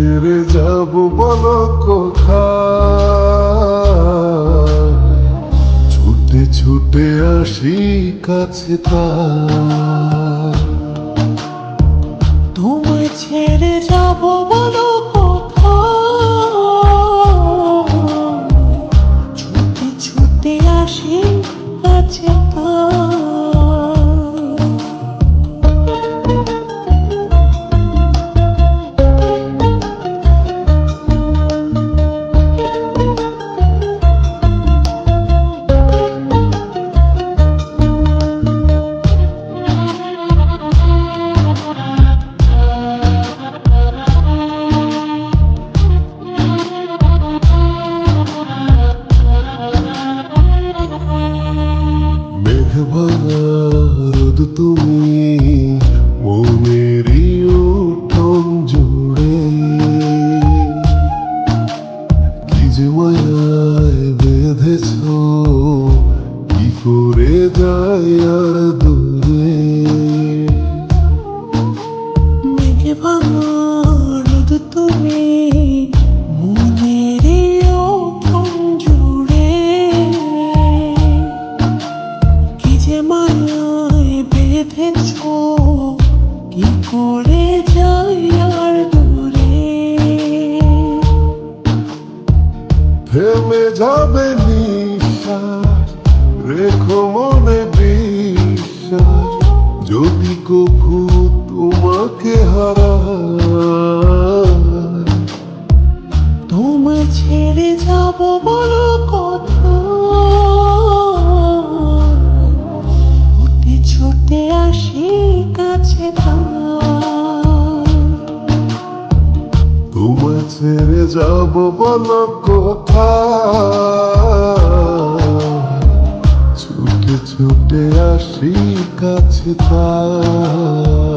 ছেড়ে যাব বলো ছুটে ছুটে আসি কাছে তোমায় ছেড়ে যাব বলো যায় আর দূরে। মেঘে ভাঙা রোদ তুমি কি করে যাই আর দূরে। থেমে যাবে নিঃশ্বাস রেখো তোমায় ছেড়ে যাব বলো কথা ছুটে ছুটে আসি কাছে তোমায় ছেড়ে যাব বলো কোথা ছুটে ছুটে আসি কাছে তার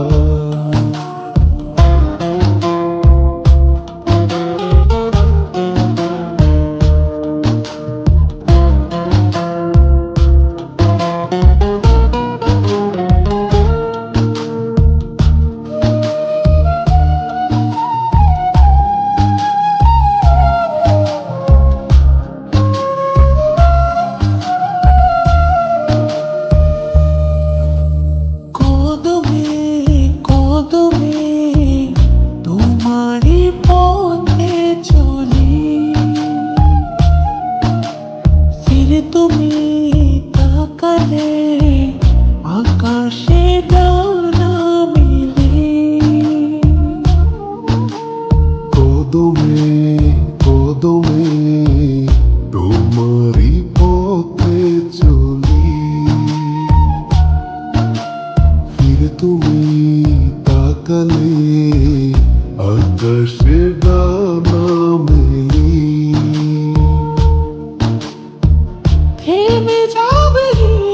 তাকালে আকাশে ডানা মিলে কদমে কদমে তোমারই পথে চলি ফিরে তুমি তাকালে আকাশে ডানা মেলি থেমে যাবে